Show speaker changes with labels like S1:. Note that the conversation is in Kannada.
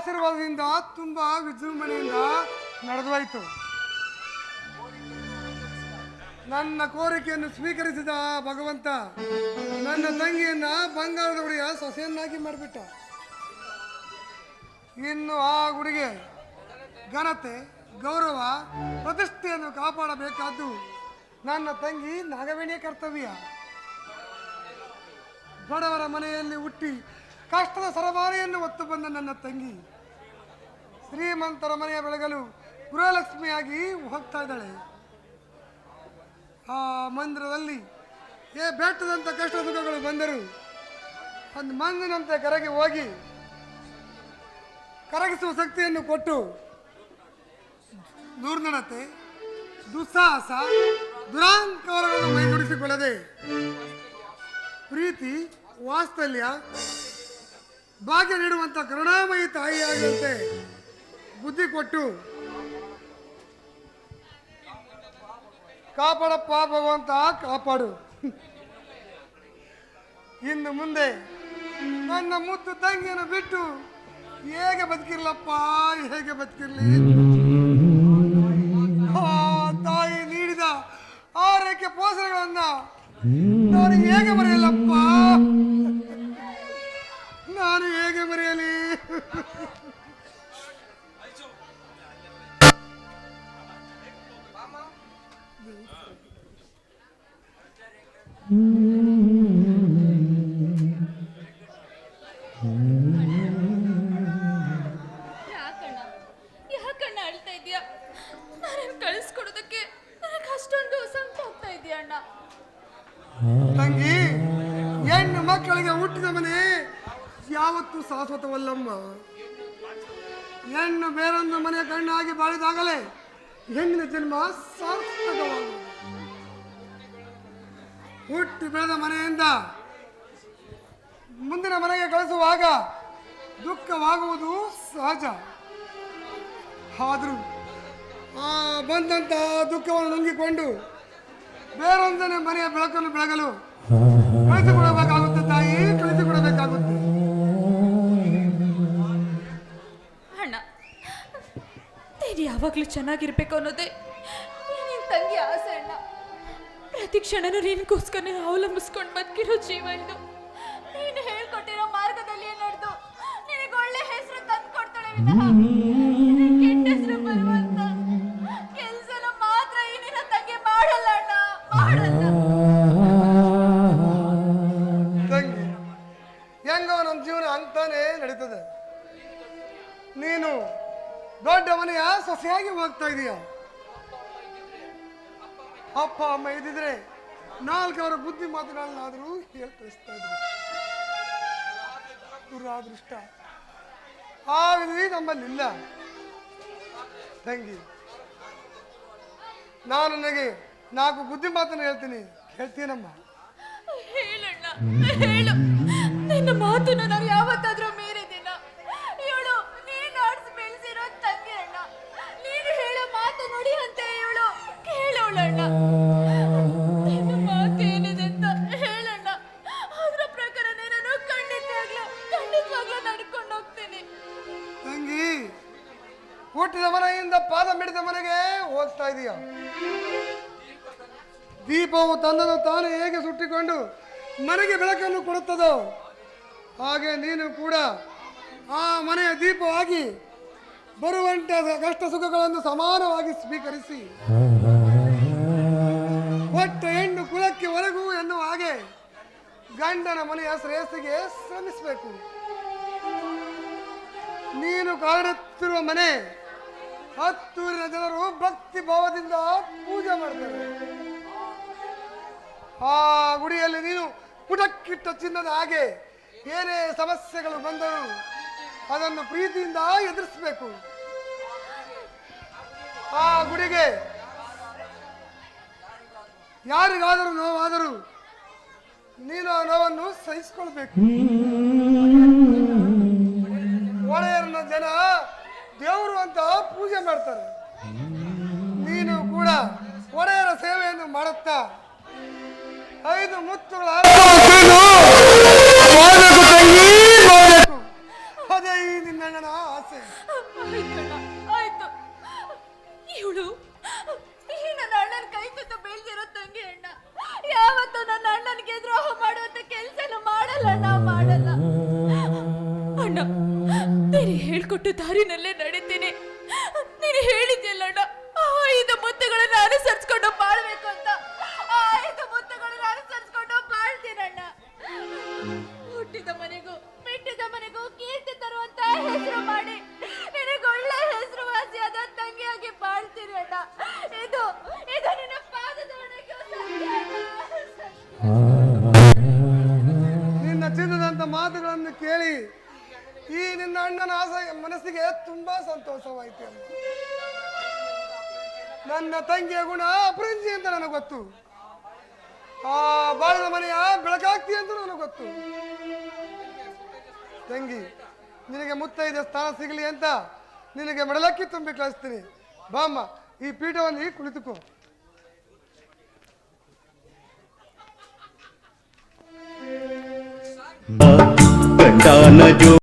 S1: ಆಶೀರ್ವಾದದಿಂದ, ತುಂಬಾ ವಿಜೃಂಭಣೆಯಿಂದ ನಡೆದೋಯ್ತು. ನನ್ನ ಕೋರಿಕೆಯನ್ನು ಸ್ವೀಕರಿಸಿದ ಭಗವಂತ ನನ್ನ ತಂಗಿಯನ್ನ ಬಂಗಾರದ ಗುಡಿಯ ಸೊಸೆಯನ್ನಾಗಿ ಮಾಡಿಬಿಟ್ಟ. ಇನ್ನು ಆ ಗುಡಿಗೆ ಘನತೆ, ಗೌರವ, ಪ್ರತಿಷ್ಠೆಯನ್ನು ಕಾಪಾಡಬೇಕಾದ್ದು ನನ್ನ ತಂಗಿ ನಾಗವೇಣಿಯ ಕರ್ತವ್ಯ. ಬಡವರ ಮನೆಯಲ್ಲಿ ಹುಟ್ಟಿ ಕಷ್ಟದ ಸರಬಾರಿಯನ್ನು ಹೊತ್ತು ಬಂದ ನನ್ನ ತಂಗಿ. ಶ್ರೀಮಂತರ ಮನೆಯ ಬೆಳಗಲು ಗೃಹಲಕ್ಷ್ಮಿಯಾಗಿ ಹೋಗ್ತಾ ಇದ್ದಾಳೆ. ಆ ಮಂದಿರದಲ್ಲಿ ಏ ಬೆಟ್ಟದಂಥ ಕಷ್ಟ ಸುಖಗಳು ಬಂದರು ಒಂದು ಮಂದಿನಂತೆ ಕರಗಿ ಹೋಗಿ ಕರಗಿಸುವ ಶಕ್ತಿಯನ್ನು ಕೊಟ್ಟು ದುರ್ನಡತೆ, ದುಸ್ಸಾಹಸ, ದುರಾಂಕಾರಗಳನ್ನು ಮೈಗೂಡಿಸಿಕೊಳ್ಳದೆ ಪ್ರೀತಿ ವಾಸ್ತಲ್ಯ ಭಾಗ್ಯ ನೀಡುವಂಥ ಕರುಣಾಮಯಿ ತಾಯಿಯಾಗುವಂತೆ ಬುದ್ಧಿ ಕೊಟ್ಟು. ಕಾಪಾಡಪ್ಪ ಭಗವಂತ ಕಾಪಾಡು. ಇನ್ನು ಮುಂದೆ ನನ್ನ ಮುತ್ತು ತಂಗಿಯನ್ನು ಬಿಟ್ಟು ಹೇಗೆ ಬದುಕಿರ್ಲಪ್ಪ, ಹೇಗೆ ಬದುಕಿರ್ಲಿ? ತಾಯಿ ನೀಡಿದ ಆರೈಕೆ ಪೋಷಣೆಗಳನ್ನ ನಾನು ಹೇಗೆ ಮರೆಯಲ್ಲಪ್ಪ? ತಂಗಿ ಹೆಣ್ಣು ಮಕ್ಕಳಿಗೆ ಹುಟ್ಟಿದ ಮನೆ ಯಾವತ್ತೂ ಹೆಣ್ಣು ಬೇರೊಂದು ಮನೆಯ ಕಣ್ಣಾಗಿ ಬಾಳಿದಾಗಲೇ ಹೆಣ್ಣಿನ ಜನ್ಮ ಸಾರ್ಥಕವಾಗುವುದು. ಹುಟ್ಟಿ ಬೆಳೆದ ಮನೆಯಿಂದ ಮುಂದಿನ ಮನೆಗೆ ಕಳಿಸುವಾಗ ದುಃಖವಾಗುವುದು ಸಹಜ. ಆದರೂ ಆ ಬಂದಂತಹ ದುಃಖವನ್ನು ನುಂಗಿಕೊಂಡು ಬೇರೊಂದನೆ ಮನೆಯ ಬೆಳಕನ್ನು ಬೆಳಗಲು ಕಳಿಸಿಕೊಡಬೇಕಾಗುತ್ತೆ ತಾಯಿ, ಕಳಿಸಿಕೊಡಬೇಕಾಗುತ್ತೆ.
S2: ಅಣ್ಣ ಯಾವಾಗಲೂ ಚೆನ್ನಾಗಿರ್ಬೇಕು ಅನ್ನೋದೇ ತಂಗಿ ಆಸೆ ಅಣ್ಣ. ಪ್ರತಿ ಕ್ಷಣನು ನಿನಗೋಸ್ಕರ ನೀನು ಅವಲಂಬಿಸ್ಕೊಂಡು ಬದುಕಿರೋ ಜೀವ ಇದು. ನೀನು ಹೇಳ್ಕೊಟ್ಟಿರೋ ಮಾರ್ಗದಲ್ಲಿ ನಡೆದು? ನಿನಗೆ ಒಳ್ಳೆ ಹೆಸರು ತಂದು ಕೊಡ್ತಾಳೆ ವಿನಃ. ನಿನಗೆ ಕೆಟ್ಟ ಹೆಸರು ಬರುವಂತ ಕೆಲಸನ ಮಾತ್ರ ಈ ನಿನ್ನ ತಂಗಿ ಮಾಡಲ್ಲ ಅಣ್ಣ.
S1: ತಂಗಿ, ಹೆಂಗೋ ನಮ್ಮ ಜೀವನ ಅಂತಾನೆ ನಡೀತದೆ. ನೀನು ದೊಡ್ಡ ಮನೆಯ ಸೊಸೆಯಾಗಿ ಹೋಗ್ತಾ ಇದೀಯ. ಅಪ್ಪ, ಅಮ್ಮ ಇದ್ದಿದ್ರೆ ನಾಲ್ಕವರ ಬುದ್ಧಿ ಮಾತುಗಳನ್ನಾದರೂ ಹೇಳಿ ಕಳಿಸ್ತಾ ಇದ್ರು. ದುರಾದೃಷ್ಟ. ಆ ವಿಧಿ ನಮ್ಮಲ್ಲಿಲ್ಲ ತಂಗಿ ನಾನು ನನಗೆ ನಾಲ್ಕು ಬುದ್ಧಿ ಮಾತನ್ನು ಹೇಳ್ತೀನಿ. ಹೇಳ್ತೀನಮ್ಮ.
S2: ಹೇಳಣ್ಣ, ಹೇಳು. ನಿನ್ನ ಮಾತನ್ನು ನಾವು ಯಾವತ್ತಾದ್ರೂ
S1: ಮನೆಯಿಂದ ಪಾದ ಮಿಡಿದ ಮನೆಗೆ ಹೋಗ್ತಾ ಇದೀಯ? ದೀಪವು ತನ್ನನ್ನು ತಾನು ಹೇಗೆ ಸುಟ್ಟಿಕೊಂಡು ಮನೆಗೆ ಬೆಳಕನ್ನು ಕೊಡುತ್ತದೋ ಹಾಗೆ ನೀನು ಕೂಡ ಆ ಮನೆಯ ದೀಪವಾಗಿ ಬರುವಂತ ಕಷ್ಟ ಸುಖಗಳನ್ನು ಸಮಾನವಾಗಿ ಸ್ವೀಕರಿಸಿ. ಒಟ್ಟು ಹೆಣ್ಣು ಕುಲಕ್ಕೆ ಒಳಗು ಎನ್ನುವ ಹಾಗೆ ಗಂಡನ ಮನೆಯ ಶ್ರೇಯಸ್ಸಿಗೆ ಶ್ರಮಿಸಬೇಕು. ನೀನು ಕಾಡುತ್ತಿರುವ ಮನೆ ಹತ್ತೂರಿನ ಜನರು ಭಕ್ತಿ ಭಾವದಿಂದ ಪೂಜೆ ಮಾಡ್ತಾರೆ. ಆ ಗುಡಿಯಲ್ಲಿ ನೀನು ಪುಟಕ್ಕಿಟ್ಟ ಚಿನ್ನದ ಹಾಗೆ ಏನೇ ಸಮಸ್ಯೆಗಳು ಬಂದರೂ ಅದನ್ನು ಪ್ರೀತಿಯಿಂದ ಎದುರಿಸಬೇಕು. ಆ ಗುಡಿಗೆ ಯಾರಿಗಾದರೂ ನೋವಾದರೂ ನೀನು ಆ ನೋವನ್ನು ಸಹಿಸಿಕೊಳ್ಬೇಕು. ಸೇವೆ ಮಾಡ್ತಾರೆ. ನೀನು ಕೂಡ ಒಡೆಯರ ಸೇವೆಯನ್ನು ಮಾಡುತ್ತಾ ಐದು ಮುತ್ತುಗಳ ಅದೇ ಈ ನಿನ್ನಣ್ಣನ ಆಸೆ. ಆಯ್ತು. ಇವಳು ಈ ನನ್ನ ಅಣ್ಣನ ಕೈ ತುತ್ತ ಬೀಳ್ದಿರೋ ತಂಗಿ
S2: ಅಣ್ಣ. ಯಾವತ್ತೂ ನನ್ನ ಅಣ್ಣನಿಗೆ ದ್ರೋಹ ಮಾಡುವಂತ ಕೆಲಸನ ಮಾಡಲ್ಲ ನಾ ಮಾಡಲ್ಲ. ಅಣ್ಣ ಬೇರೆ ಹೇಳ್ಕೊಟ್ಟು ದಾರಿನಲ್ಲೇ ನಡೀತೀನಿ. ನೀನು ಹೇಳಿದ್ಯಲ್ಲ ಅಣ್ಣ? ಆ ಐದು ಮುತ್ತುಗಳನ್ನ ಅನುಸರಿಸ್ಕೊಂಡು ಬಾಳ್ಬೇಕು ಅಂತ. ಆ ಐದು ಮುತ್ತುಗಳನ್ನ ಅನುಸರಿಸ್ಕೊಂಡು ಬಾಳ್ತೀನಣ್ಣ ಹುಟ್ಟಿದ ಮನೆಗೂ, ಮೆಟ್ಟಿದ ಮನೆಗೂ ಕೀರ್ತಿ ತರುವಂತ ಹೆಸರು ಮಾಡಿ. ನಿನಗೆ ಒಳ್ಳೆ ಹೆಸರುವಾಸಿಯಾದ ತಂಗಿಯಾಗಿ ಬಾಳ್ತೀನಿ ಅಣ್ಣ. ಇದು ಇದು ನಿನ್ನ ಪಾದದ
S1: ಅಣ್ಣನ ಆಸೆ, ಮನಸ್ಸಿಗೆ ತುಂಬಾ ಸಂತೋಷವಾಯಿತು ನನ್ನ ತಂಗಿಯ ಗುಣ ಅಪರಂಜಿ ಅಂತ ನನಗೆ ಗೊತ್ತು. ಆ ಬಾಳದ ಮನೆಯ ಬೆಳಕಾಗ್ತಿ ಅಂತ ನನಗೆ ಗೊತ್ತು. ತಂಗಿ, ನಿನಗೆ ಮುತ್ತೈದೆ ಸ್ಥಾನ ಸಿಗಲಿ ಅಂತ ನಿನಗೆ ಮಡಲಕ್ಕಿ ತುಂಬಿ ಕಳಿಸ್ತೀನಿ. ಬಾಮ್ಮ ಈ ಪೀಠವನ್ನು ಕುಳಿತುಕೋ.
S3: ಗಂಡಾನ ಜೋ